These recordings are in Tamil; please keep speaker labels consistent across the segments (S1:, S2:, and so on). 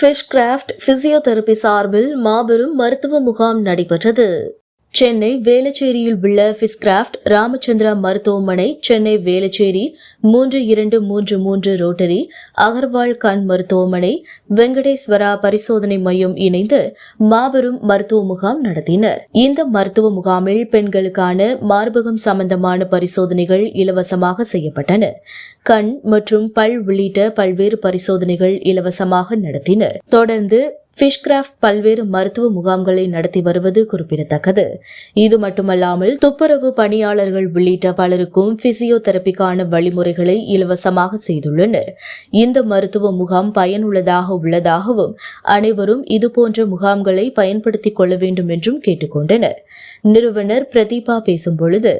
S1: ஃபிஷ் கிராஃப்ட் பிசியோதெரபி சார்பில் மாபெரும் மருத்துவ முகாம் நடைபெற்றது. சென்னை வேலச்சேரியில் உள்ள ஃபிஸ்கிராஃப்ட் ராமச்சந்திரா மருத்துவமனை சென்னை வேலச்சேரி மூன்று இரண்டு மூன்று மூன்று ரோட்டரி அகர்வால் கண் மருத்துவமனை வெங்கடேஸ்வரா பரிசோதனை மையம் இணைந்து மாபெரும் மருத்துவ முகாம் நடத்தினர். இந்த மருத்துவ முகாமில் பெண்களுக்கான மார்பகம் சம்பந்தமான பரிசோதனைகள் இலவசமாக செய்யப்பட்டன. கண் மற்றும் பல் உள்ளிட்ட பல்வேறு பரிசோதனைகள் இலவசமாக நடத்தினர். தொடர்ந்து ஃபிஷ்கிராஃப்ட் பல்வேறு மருத்துவ முகாம்களை நடத்தி வருவது குறிப்பிடத்தக்கது. இது மட்டுமல்லாமல் துப்புரவு பணியாளர்கள் உள்ளிட்ட பலருக்கும் பிசியோதெரபிக்கான வழிமுறைகளை இலவசமாக செய்துள்ளனர். இந்த மருத்துவ முகாம் பயனுள்ளதாக உள்ளதாகவும் அனைவரும் இதுபோன்ற முகாம்களை பயன்படுத்திக் கொள்ள வேண்டும் என்றும் கேட்டுக்கொண்டனர் நிறுவனர் பிரதீபா பேசும்பொழுது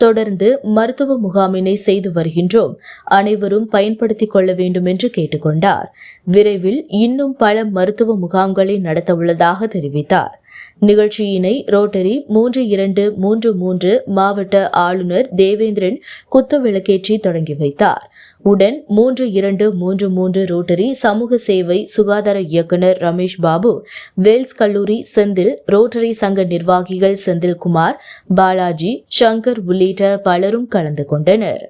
S1: தொடர்ந்து மருத்துவ முகாமினை செய்து வருகின்றோம். அனைவரும் பயன்படுத்திக் கொள்ள வேண்டும் என்று கேட்டுக்கொண்டார். விரைவில் இன்னும் பல மருத்துவ முகாம்களை நடத்த உள்ளதாக தெரிவித்தார். நிகழ்ச்சியினை ரோட்டரி மூன்று இரண்டு மூன்று மூன்று மாவட்ட ஆளுநர் தேவேந்திரன் குத்துவிளக்கேற்றி தொடங்கி வைத்தார். உடன் மூன்று இரண்டு மூன்று மூன்று ரோட்டரி சமூக சேவை சுகாதார இயக்குனர் ரமேஷ் பாபு வேல்ஸ் கல்லூரி செந்தில் ரோட்டரி சங்க நிர்வாகிகள் செந்தில்குமார் பாலாஜி சங்கர் உள்ளிட்ட பலரும் கலந்து கொண்டனர்.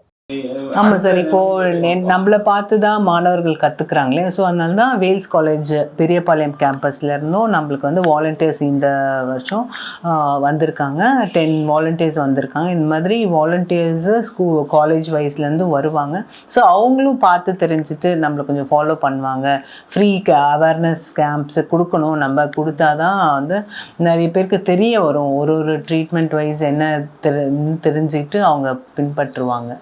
S2: ஆமாம் சார் இப்போது நம்மளை பார்த்து தான் மாணவர்கள் கற்றுக்குறாங்களே ஸோ அதனால தான் வேல்ஸ் காலேஜ் பெரியபாளையம் கேம்பஸ்ல இருந்தும் நம்மளுக்கு வந்து வாலண்டியர்ஸ் இந்த வருஷம் வந்திருக்காங்க. டென் வாலண்டியர்ஸ் வந்திருக்காங்க. இந்த மாதிரி வாலண்டியர்ஸு ஸ்கூ காலேஜ் வைஸ்லேருந்து வருவாங்க. ஸோ அவங்களும் பார்த்து தெரிஞ்சுட்டு நம்மளை கொஞ்சம் ஃபாலோ பண்ணுவாங்க. ஃப்ரீ அவேர்னஸ் கேம்ப்ஸ் கொடுக்கணும். நம்ம கொடுத்தா தான் வந்து நிறைய பேருக்கு தெரிய வரும். ஒரு ஒரு ட்ரீட்மெண்ட் வைஸ் என்ன தெரி தெரிஞ்சுக்கிட்டு அவங்க பின்பற்றுவாங்க.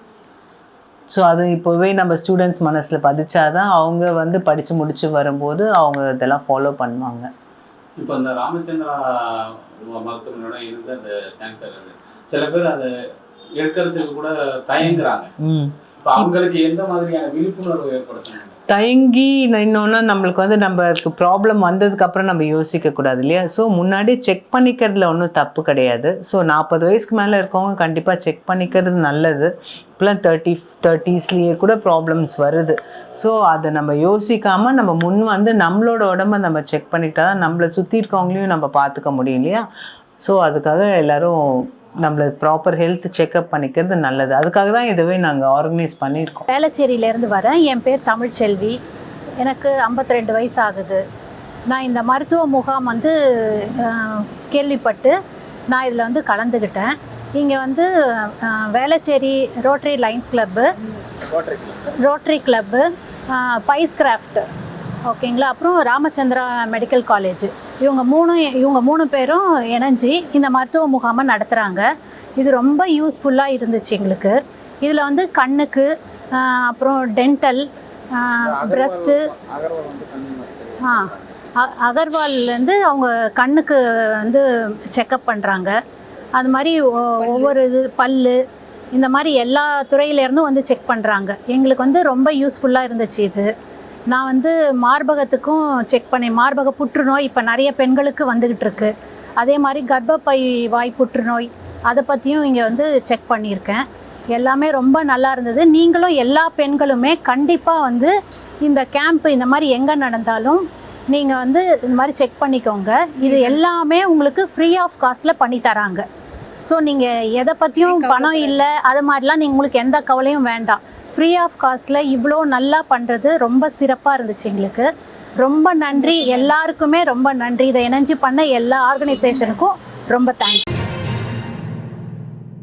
S2: ஸோ அது இப்போவே நம்ம ஸ்டூடெண்ட்ஸ் மனசில் பதிச்சாதான் அவங்க வந்து படித்து முடிச்சு வரும்போது அவங்க இதெல்லாம் ஃபாலோ பண்ணுவாங்க.
S3: இப்போ இந்த ராமச்சந்திரா மருத்துவமனையோட இருந்த அந்த கேன்சர் அது. சில பேர் அதை எடுக்கிறதுக்கு கூட தயங்குறாங்க.
S2: ம்.
S3: இப்போ அவங்களுக்கு எந்த மாதிரியான விழிப்புணர்வு ஏற்படுத்தணும்
S2: தயங்கி இன்னொன்று நம்மளுக்கு வந்து நம்மளுக்கு ப்ராப்ளம் வந்ததுக்கப்புறம் நம்ம யோசிக்கக்கூடாது இல்லையா? ஸோ முன்னாடி செக் பண்ணிக்கிறதுல ஒன்றும் தப்பு கிடையாது. ஸோ நாற்பது வயசுக்கு மேலே இருக்கவங்க கண்டிப்பாக செக் பண்ணிக்கிறது நல்லது. இப்போலாம் தேர்ட்டி தேர்ட்டிஸ்லேயே கூட ப்ராப்ளம்ஸ் வருது. ஸோ அதை நம்ம யோசிக்காமல் நம்ம முன் வந்து நம்மளோட உடம்ப நம்ம செக் பண்ணிக்கிட்டால் தான் நம்மளை சுற்றி இருக்கவங்களையும் நம்ம பார்த்துக்க முடியும் இல்லையா? ஸோ அதுக்காக எல்லோரும் நம்மளை ப்ராப்பர் ஹெல்த் செக்அப் பண்ணிக்கிறது நல்லது. அதுக்காக தான் இதுவே நாங்கள் ஆர்கனைஸ் பண்ணியிருக்கோம்.
S4: வேளச்சேரியிலேருந்து வரேன். என் பேர் தமிழ்ச்செல்வி. எனக்கு 52 வயசு ஆகுது நான் இந்த மருத்துவ முகாம் வந்து கேள்விப்பட்டு நான் இதில் வந்து கலந்துக்கிட்டேன் இங்கே வந்து Velachery rotary lions club rotary club பைஸ் கிராஃப்ட் ஓகேங்களா? அப்புறம் ராமச்சந்திரா மெடிக்கல் காலேஜ். இவங்க மூணு இவங்க மூணு பேரும் இணைஞ்சு இந்த மருத்துவ முகாமை நடத்துகிறாங்க இது ரொம்ப யூஸ்ஃபுல்லாக இருந்துச்சு எங்களுக்கு. இதில் வந்து கண்ணுக்கு அப்புறம் டென்டல் பிரஸ்ட்டு ஆ அகர்வால்லேருந்து அவங்க கண்ணுக்கு வந்து செக்கப் பண்ணுறாங்க அது மாதிரி ஒவ்வொரு இது பல்லு இந்த மாதிரி எல்லா துறையிலேருந்தும் வந்து செக் பண்ணுறாங்க எங்களுக்கு வந்து ரொம்ப யூஸ்ஃபுல்லாக இருந்துச்சு இது. நான் வந்து மார்பகத்துக்கும் செக் பண்ணேன். மார்பக புற்றுநோய் இப்போ நிறைய பெண்களுக்கு வந்துக்கிட்டு இருக்கு. அதே மாதிரி கர்ப்பப்பை வாய் புற்றுநோய் அதை பற்றியும் இங்கே வந்து செக் பண்ணியிருக்கேன். எல்லாமே ரொம்ப நல்லா இருந்தது. நீங்களும் எல்லா பெண்களுமே கண்டிப்பாக வந்து இந்த கேம்ப் இந்த மாதிரி எங்கே நடந்தாலும் நீங்கள் வந்து இந்த மாதிரி செக் பண்ணிக்கோங்க. இது எல்லாமே உங்களுக்கு ஃப்ரீ ஆஃப் காஸ்ட்டில் பண்ணி தராங்க. ஸோ நீங்கள் எதை பற்றியும் பணம் இல்லை அது மாதிரிலாம் நீங்கள் உங்களுக்கு எந்த கவலையும் வேண்டாம். ஃப்ரீ ஆஃப் காஸ்ட்டில் இவ்வளோ நல்லா பண்ணுறது ரொம்ப சிறப்பாக இருந்துச்சு எங்களுக்கு. ரொம்ப நன்றி. எல்லாருக்குமே ரொம்ப நன்றி. இதை இணைஞ்சு பண்ண எல்லா ஆர்கனைசேஷனுக்கும் ரொம்ப தேங்க்ஸ்